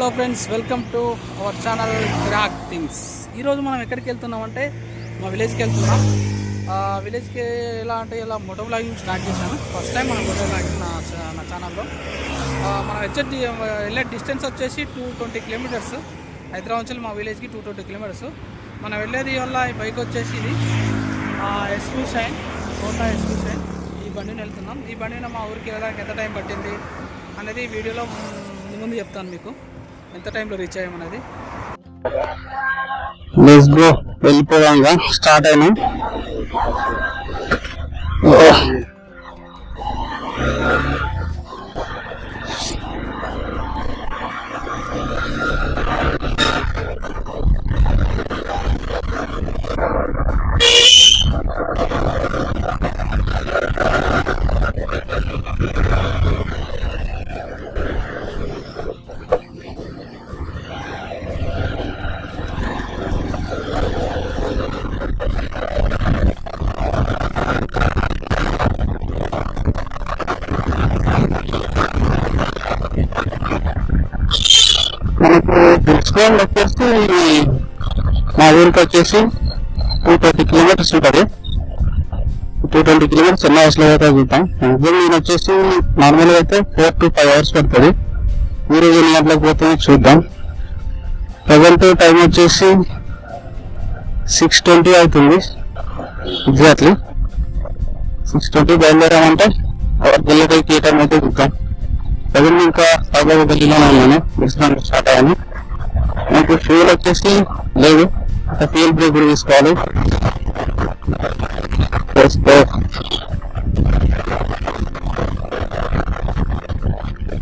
Hello friends welcome to our channel crack things. ఈరోజు మనం ఎక్కడికి వెళ్తున్నామంటే మా విలేజ్కి వెళ్తున్నాం. విలేజ్కి ఎలా అంటే ఇలా మోటో బ్లాగింగ్ స్టార్ట్ చేశాను. ఫస్ట్ టైం మనం మోటో బ్లాగింగ్ నా చా- నా ఛానల్లో. మనం వచ్చే వెళ్ళే డిస్టెన్స్ వచ్చేసి టూ ట్వంటీ కిలోమీటర్స్. హైదరాబాద్ నుంచి మా విలేజ్కి టూ ట్వంటీ కిలోమీటర్స్. మనం వెళ్ళేది వల్ల ఈ బైక్ వచ్చేసి ఇది. ఎస్పీ షైన్ కోటా ఎస్పీ షైన్. ఈ బండిని వెళ్తున్నాం. ఈ బండిని మా ఊరికి వెళ్ళడానికి ఎంత టైం పట్టింది అనేది వీడియోలో ముందు ముందు చెప్తాను మీకు. ఎంత టైంలో రీచ్ అయ్యామనేది లెట్స్ గో వెళ్ళిపోదాంగా. స్టార్ట్ అయినా మనకు తెలుసుకోండి వచ్చేసి మా ఊరికి వచ్చేసి టూ ట్వంటీ కిలోమీటర్స్ ఉంటుంది. టూ ట్వంటీ కిలోమీటర్స్ ఎన్ని అవర్స్లో అయితే చూద్దాం. మ్యాక్సిమం నేను వచ్చేసి నార్మల్గా అయితే ఫోర్ టు ఫైవ్ అవర్స్ పడుతుంది. మీరు ఎన్ని గంటలకు పోతే చూద్దాం. ప్రజెంట్ టైం వచ్చేసి సిక్స్ ట్వంటీ అవుతుంది. ఎగ్జాక్ట్లీ సిక్స్ ట్వంటీ బయలుదేరామంటే వెళ్ళడానికి ఏ టైం అయితే చూద్దాం. ప్రజెంట్ ఇంకా సాగర్ గల్లీలోనే ఉన్నాను స్టార్ట్ అయ్యాను. నాకు ఫ్యూల్ వచ్చేసి లేదు. ఫ్యూల్ బ్రేక్ కూడా తీసుకోవాలి.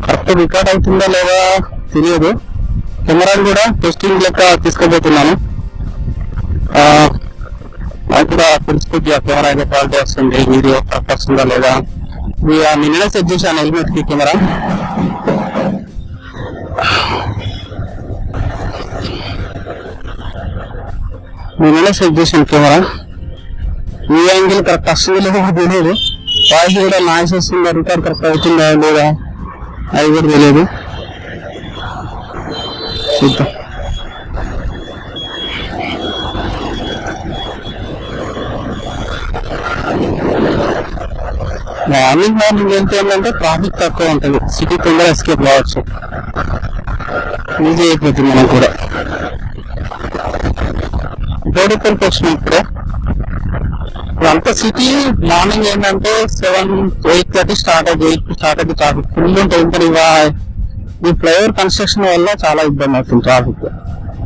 కరెక్ట్ రికార్డ్ అవుతుందా లేదా తెలియదు. కెమెరాలు కూడా టెస్టింగ్ లెక్క తీసుకోబోతున్నాను నాకు కూడా తెలిసిపోద్ది ఆ కెమెరా అయితే క్వాలిటీ వస్తుంది వీడియో కరెక్ట్ వస్తుందా లేదా. నిన్న సెట్ చేశాను హెల్మెట్కి కెమెరా. నేనే సెట్ చేశాను కెమెరా ఈ యాంగిల్ కరెక్ట్ వస్తుంది లేదో తెలియదు వాయిస్ కూడా నాయిస్ వస్తుంది రికార్డ్ కరెక్ట్ అవుతుందా లేదా అది కూడా తెలియదు చూద్దాం మార్నింగ్ మార్నింగ్ ఎంత ఏంటంటే ట్రాఫిక్ తక్కువ ఉంటుంది సిటీ తొందరగా ఎస్కేప్ కావచ్చు ఈజీ అయిపోతుంది మనం కూడా బోడిపల్లికి వచ్చినాం ఇప్పుడే. అంత సిటీ మార్నింగ్ ఏంటంటే సెవెన్ ఎయిట్ థర్టీ స్టార్ట్ అవుతుంది ఎయిట్ స్టార్ట్ అయ్యి ట్రాఫిక్ ఫుల్ ఉంటుంది ఇంకా ఇవా- ఈ ఫ్లైఓవర్ కన్స్ట్రక్షన్ వల్ల చాలా ఇబ్బంది అవుతుంది ట్రాఫిక్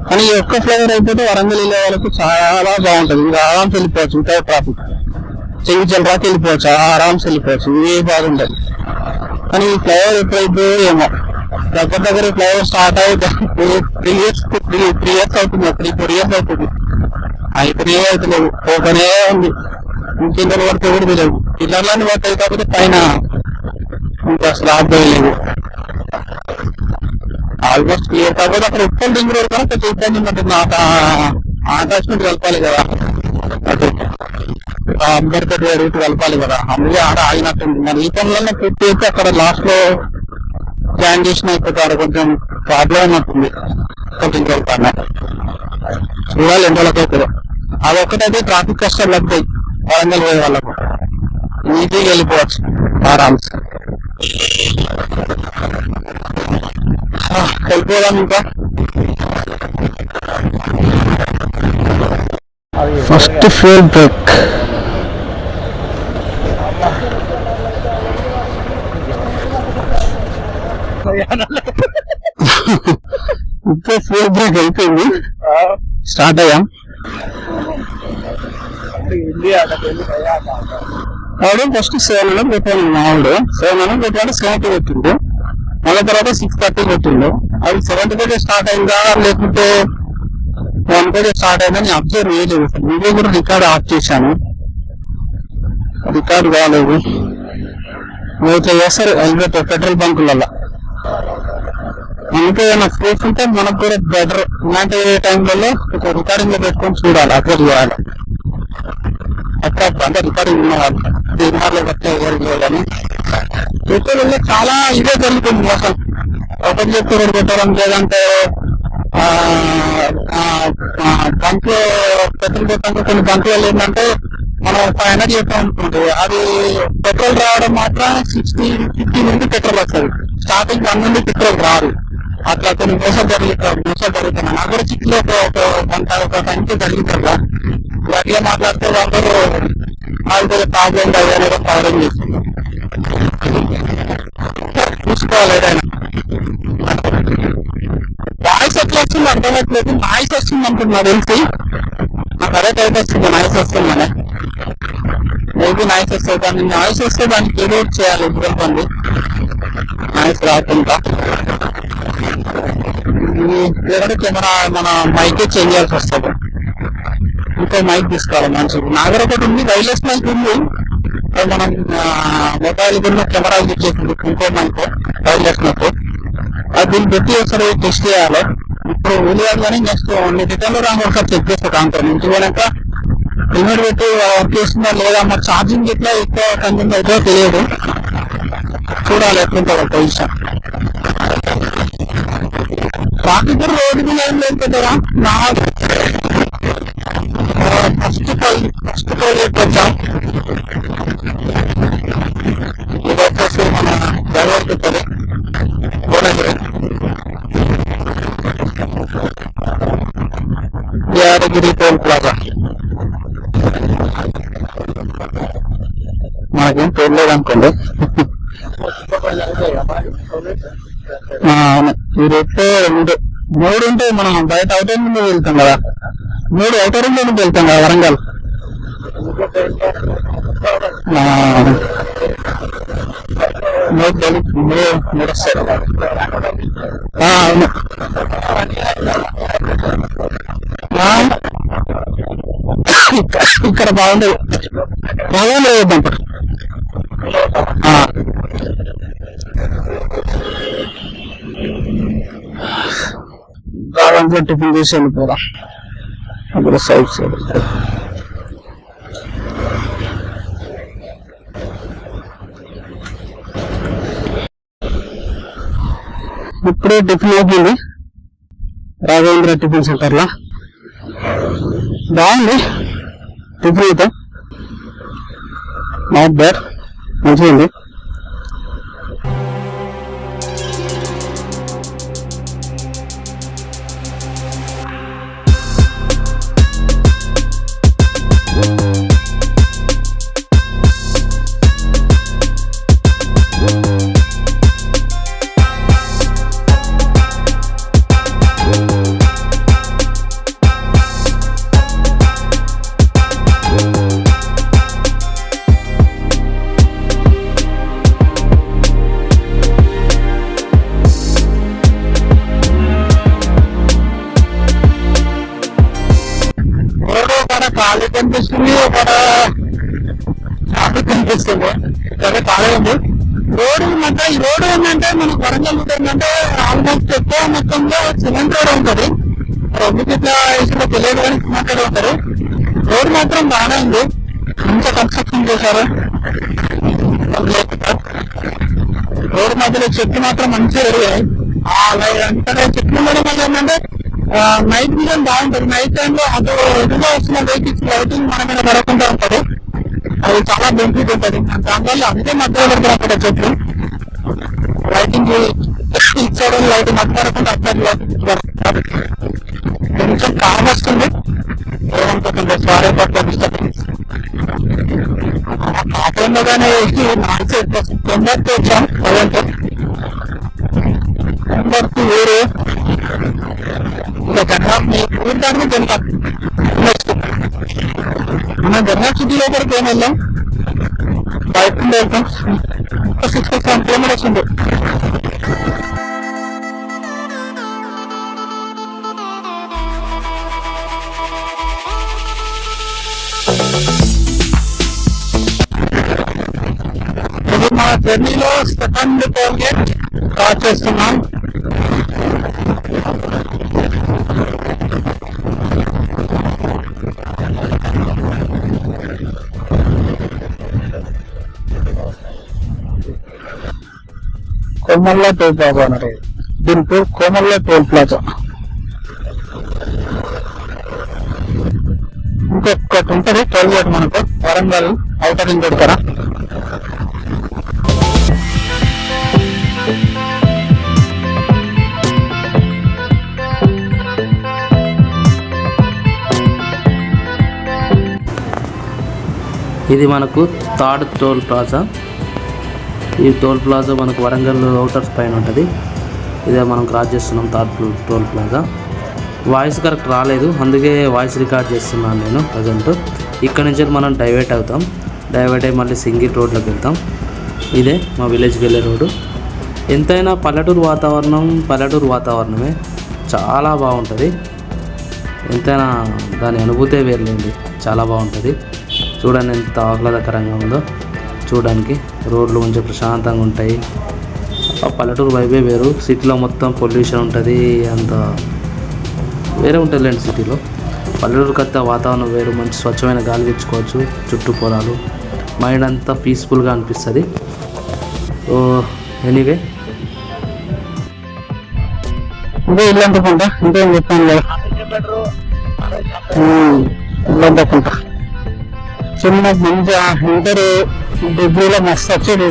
కానీ ఈ ఒక్క ఫ్లైఓవర్ అయిపోతే వరంగల్ వెళ్ళే వాళ్ళకి చాలా బాగుంటుంది. ఇంకా ఆరామ్స్ వెళ్ళిపోవచ్చు ఇంకా ట్రాఫిక్ చెయ్యి జలరాకి వెళ్ళిపోవచ్చు ఆరామ్స్ వెళ్ళిపోవచ్చు ఏ బాధ ఉండదు. కానీ ఈ ఫ్లైఓవర్ ఎప్పుడైతే ఏమో దగ్గర దగ్గర ఫ్లైఓవర్ స్టార్ట్ అయ్యి three years three three years అవుతుంది త్రీ ఫోర్ ఇయర్స్ అవుతుంది. అయితేనే అవుతలేవు పోతూనే ఉంది. ఇంకెంత వరకు ఎవరు తెలియదు. పిల్లర్లని పట్టాయి కాకపోతే పైన ఇంకా స్లాబ్ వేయలేదు ఆల్మోస్ట్ క్లియర్ కాకపోతే అక్కడ ఉప్పల్ రింగ్ రోడ్ కూడా కొంచెం ఇబ్బంది ఉన్నట్టుంది అటాచ్మెంట్ కలపాలి కదా. అటు అంబేద్కర్ రూట్ కలపాలి కదా. అందుకే ఆడ ఆగినట్టుంది. మరి ఈ పనులన్నీ పూర్తి అయితే అక్కడ లాస్ట్లో ప్లాన్ చేసిన అయిపోతారు కొంచెం ప్రాబ్లం ఉన్నట్టుంది కొంచెం కలపాలి. చూడాలి ఎండలకైతే అది ఒక్కటైతే ట్రాఫిక్ కష్టాలు తగ్గుతాయి. వరంగల్ పోయే వాళ్ళకు. ఈజీగా వెళ్ళిపోవచ్చు. ఆరామ్స్. వెళ్ళిపోదాం ఇంకా. ఫస్ట్ ఫ్యూల్ బ్రేక్ ఇప్పుడు ఫ్యూల్ బ్రేక్ అయిపోయింది. స్టార్ట్ అయ్యాం. వాడు ఫస్ట్ సెవెన్ హండ్రెడ్ పెట్టాను సెవెన్ హండ్రెడ్ పెట్టాడు సెవెంటీ పెట్టిండు మళ్ళీ తర్వాత సిక్స్ థర్టీ పెట్టిండు అది సెవెంటీ అయితే స్టార్ట్ అయిందా లేకుంటే వన్ అయితే స్టార్ట్ అయిందని అబ్జర్వ్ చేయలేదు. వీడియో కూడా రికార్డ్ ఆఫ్ చేశాను. రికార్డ్ కాలేదు. ఇట్లా చేస్తారు హెల్మెట్ పెట్రోల్ బంకులలో మనకి ఏమైనా స్పేస్ ఉంటే మనకు కూడా బెటర్ ఇలాంటి టైంలలో రికార్డింగ్లో పెట్టుకొని చూడాలి అబ్జర్వ్ చేయాలి అక్కడ అంటే రికార్డింగ్ ఉన్నవాళ్ళు బీమార్లో కట్టే ఎవరికి కానీ పెట్రోల్లో చాలా ఇదే జరుగుతుంది మోసం ఒకటి చెప్తే ఒకటి పెట్టడం లేదంటే ఆ, ఆ, పెట్రోల్ కొట్టాక కొన్ని బంకులలో ఏంటంటే మనం ఫైవ్ హండ్రెడ్ చెప్తాం అది పెట్రోల్ రావడం మాత్రం సిక్స్టీ ఫిఫ్టీ నుండి పెట్రోల్ వస్తుంది. స్టార్టింగ్ వన్ నుండి పెట్రోల్ రాదు. అట్లా కొన్ని మోసాలు జరుగుతాయి మోసాలు జరుగుతున్నాయి. నాకు కూడా చిక్కులో ఒక ఒక గంట ఒక టైంకి జరుగుతుంది కదా. అట్లా మాట్లాడితే వాళ్ళు వాళ్ళతో ప్రాబ్లం అనేది ప్రాబ్లం చేస్తున్నారు. చూసుకోవాలి ఏదైనా. వాయిస్ ఎట్లా వస్తుంది అర్థమవుతుంది వాయిస్ వస్తుంది అంటున్నా తెలిసి? నాకు అదే టైప్ వస్తుంది నాయిస్ వస్తుందనే మేబీ నాయిస్ వస్తుంది దాన్ని నాయిస్ వస్తే దానికి ఏదో చేయాలి ఇబ్బంది నాయిస్ రాకుండా. లేదంటే కెమెరా మన మైకే చేంజ్ చేయాల్సి వస్తుంది. ఇంకో మైక్ తీసుకోవాలి మంచిది. నా ఒకటి ఉంది వైర్లెస్ మైక్ ఉంది. మనం మొబైల్ కూడా కెమెరా యూజ్ చేసింది ఇంకో మైక్ వైర్లెస్ మైక్ అది దీన్ని పెట్టి ఒకసారి టెస్ట్ చేయాలి. ఇప్పుడు వీలు కానీ నెక్స్ట్ రిటర్న్లో రాని ఒకసారి చెక్ చేస్తాడు దాంతో నుంచి. పోయాక లిమిట్ పెట్టి వర్క్ చేస్తుందా లేదా మరి ఛార్జింగ్ ఎట్లా ఎక్కువ కంటెంట్ అవుతుందో తెలియదు. చూడాలి ఎట్లుంటుందో పొజిషన్ ట్రాఫిక్ రోడ్డు మీద ఏం లేదు కదా? నా ఫస్ట్ ఫస్ట్ పోయి వచ్చాం. ఇది వచ్చేసి మన డ్రైవర్ పెట్టారు భువనగిరి యాదగిరి టోల్ ప్లాజా. మనకేం టోల్ లేదనుకోండి. ఈ రెట్టే రెండు మూడు ఉంటే మనం బయట అవుటర్ నుండి వెళ్తాం కదా. మూడు అవుటర్ నుండి వెళ్తాం కదా వరంగల్. అవును. ఇక్కడ- ఇక్కడ బాగుండదు. బాగుండదు వేద్దాం టిఫిన్ చేసి వెళ్ళిపోరా అక్కడ సైడ్ సైడ్ ఇప్పుడే టిఫిన్ అయిపోయింది రాఘవేంద్ర టిఫిన్ సెంటర్లో బాగుంది టిఫిన్ అయితే నాట్ బ్యాడ్ మంచిగా ఉంది సరే ఖాళీ ఉంది రోడ్డు అంటే ఈ రోడ్డు ఏంటంటే మనకు వరంగల్ ఏంటంటే ఆల్మోస్ట్ ఎక్కువ మొత్తంలో సిమెంట్ రోడ్ ఉంటుంది. ఎందుకు ఇట్లా వేసిందో తెలియదు కానీ సిమెంట్ రోడ్ ఉంటారు రోడ్ మాత్రం బాగానే ఉంది. మంచిగా కన్స్ట్రక్షన్ చేశారు? రోడ్ మధ్యలో చెట్లు మాత్రం మంచిగా పెరిగాయి. అంటే చెట్లు ఉండడం వల్ల ఏంటంటే నైట్ విజన్ బాగుంటుంది. నైట్ టైంలో అటు ఎదురుగా వస్తున్న వెహికల్స్ లైటింగ్ మన మీద పడకుండా ఉంటుంది. అది చాలా బెనిఫిట్ ఉంటుంది. దానివల్ల అందుకే మధ్యలో పెడతారు అక్కడ చెట్లు. లైటింగ్ ఇచ్చేయడం లైటింగ్ అక్కడ లైటింగ్ కొంచెం కామ్ వస్తుంది. ఏమనుకుంటుంది సారీ పట్ల డిస్టర్బెన్స్ కాకుండా కానీ నాలుగు తొందరకి వచ్చాం ప్రజెంట్ తొందరకి వేరు. ఇంకా కన్నా మీ ఊరు దాన్ని గంగా మన గంగా సిటీ లోపలికి ఏం వెళ్ళాం బయట నుండి వెళ్తాం ఒక సిక్స్ సెవెన్ కిలోమీటర్స్ ఉంది ఇది మా జర్నీలో సెకండ్ టోల్ గేట్ క్రాస్ చేస్తున్నాం కొమ్మల్లో టోల్ బాబు అన్నారు. దీని పేరు కోమల్ల టోల్ ప్లాజా. ఇంకొకటి ఉంటుంది టోల్ గేట్ మనకు వరంగల్ అవుటర్ రింగ్ రోడ్ కదా. ఇది మనకు థర్డ్ టోల్ ప్లాజా. ఈ టోల్ ప్లాజా మనకు వరంగల్ అవుటర్స్ పైన ఉంటుంది. ఇదే మనం క్రాస్ చేస్తున్నాం third toll plaza. Voice correct రాలేదు. అందుకే వాయిస్ రికార్డ్ చేస్తున్నాను నేను ప్రజెంట్. ఇక్కడ నుంచి మనం డైవర్ట్ అవుతాం. డైవర్ట్ అయ్యి మళ్ళీ సింగిల్ రోడ్లోకి వెళ్తాం. ఇదే మా విలేజ్కి వెళ్ళే రోడ్డు. ఎంతైనా పల్లెటూరు వాతావరణం పల్లెటూరు వాతావరణమే. చాలా బాగుంటుంది. ఎంతైనా దాని అనుభూతే వేరులేండి. చాలా బాగుంటుంది. చూడండి ఎంత ఆహ్లాదకరంగా ఉందో. చూడడానికి. రోడ్లు కొంచెం ప్రశాంతంగా ఉంటాయి. ఆ పల్లెటూరు వైబే వేరు. సిటీలో మొత్తం పొల్యూషన్ ఉంటుంది. అంత వేరే ఉంటుందిలేండి సిటీలో. పల్లెటూరు కత్త వాతావరణం వేరు. మంచి స్వచ్ఛమైన గాలి తెచ్చుకోవచ్చు చుట్టూ పొలాలు. మైండ్ అంతా పీస్ఫుల్గా అనిపిస్తుంది. Oh anyway. ఇదే ఇల్లు అనుకుంటా ఇంకేం చెప్పాను కదా ఉమ్, ఇల్లు అనుకుంటా చిన్న మంచిగా ఇంటర్ డిగ్రీలో మస్తు వచ్చేది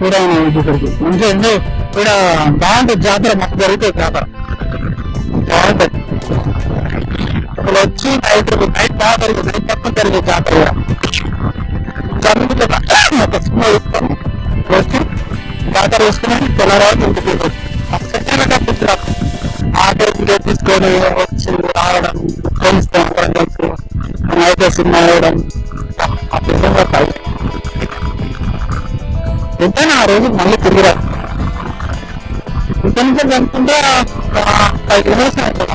కూడా ఇక్కడికి. మంచిగా అంటే ఇక్కడ బాగుంటుంది జాతర మాకు జరుగుతుంది జాతర. బాగుంటుంది ఇప్పుడు వచ్చి నైట్ నైట్ బాగా జరిగింది. నైట్ తప్ప జరిగే జాతర జరుగుతుంది. ఒక సినిమా చూస్తాం వచ్చి జాతర వేసుకుని తెల్లవారు ఇంటికి వెళ్ళొచ్చు ఆటో తీసుకొని వచ్చి రావడం ఫ్రెండ్స్తో నైట్ సినిమా వేయడం ఆ విధంగా కాదు. ఎంతైనా ఆ రోజు మళ్ళీ తిరిగి రా ఇక్కడ నుంచి జరుపుకుంటే ఫైవ్ కిలోమీటర్స్ అవుతుంది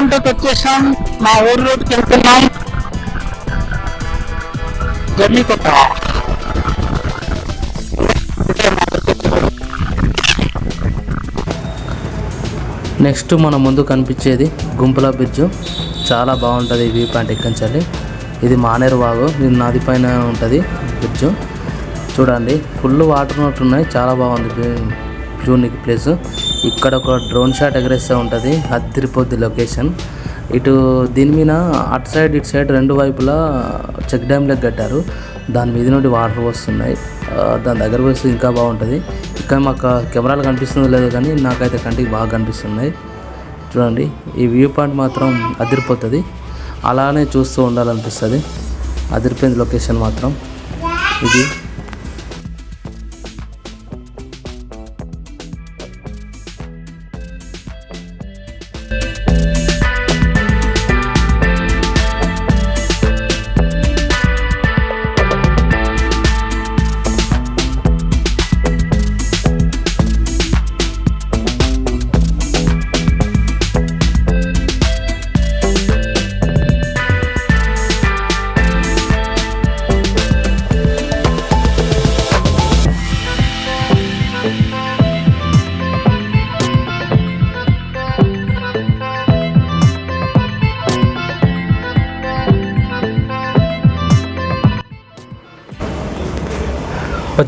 అంత వచ్చేసాం మా ఊరు రోడ్డుకి వెళ్తున్నాం. జమ్మికుంట. నెక్స్ట్ మన ముందు కనిపించేది గుంపుల బ్రిడ్జ్. చాలా బాగుంటుంది వ్యూ పాయింట్ ఎక్కించాలి. ఇది మానేరు వాగు ఇది నది పైన ఉంటుంది బ్రిడ్జ్. చూడండి ఫుల్ వాటర్ ఉన్నట్టున్నాయి చాలా బాగుంది జూనిక్ ప్లేస్. ఇక్కడ ఒక డ్రోన్ షాట్ ఎగరేస్తే ఉంటుంది. అదిరిపోద్ది లొకేషన్. ఇటు దీని మీద అటు సైడ్ ఇటు సైడ్ రెండు వైపులా చెక్ డ్యామ్ లెక్క కట్టారు. దాని మీద నుండి వాటర్ వస్తున్నాయి. దాని దగ్గర వస్తే ఇంకా బాగుంటుంది. ఇక్కడ మాకు కెమెరాలు కనిపిస్తుందో లేదో కానీ నాకైతే కంటికి బాగా కనిపిస్తున్నాయి. చూడండి ఈ వ్యూ పాయింట్ మాత్రం అదిరిపోతుంది. అలానే చూస్తూ ఉండాలనిపిస్తుంది. అదిరిపోయింది లొకేషన్ మాత్రం. ఇది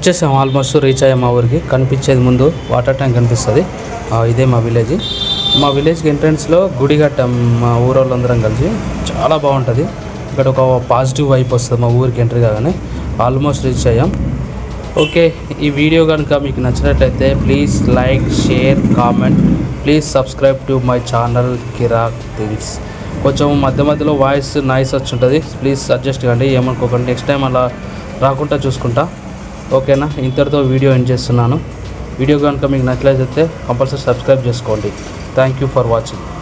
వచ్చేసాం ఆల్మోస్ట్ రీచ్ అయ్యాం మా ఊరికి. కనిపించేది ముందు వాటర్ ట్యాంక్ కనిపిస్తుంది. ఇదే మా విలేజ్ మా విలేజ్కి ఎంట్రన్స్లో గుడి కట్టాం మా ఊరోళ్ళందరం కలిసి. చాలా బాగుంటుంది. ఇక్కడ ఒక పాజిటివ్ వైప్ వస్తుంది మా ఊరికి ఎంట్రీ కాగానే. ఆల్మోస్ట్ రీచ్ అయ్యాం. ఓకే ఈ వీడియో కనుక మీకు నచ్చినట్లయితే please like share comment please subscribe to my channel Kirak things కొంచెం మధ్య మధ్యలో వాయిస్ నాయిస్ వచ్చి ఉంటుంది. ప్లీజ్ అడ్జస్ట్ కండి ఏమనుకోకండి. నెక్స్ట్ టైం అలా రాకుండా చూసుకుంటా. ఓకేనా? ఇంతటితో వీడియో ఎండ్ చేస్తున్నాను. వీడియో కనుక మీకు నచ్చలేకపోతే కంపల్సరీ సబ్స్క్రైబ్ చేసుకోండి. Thank you for watching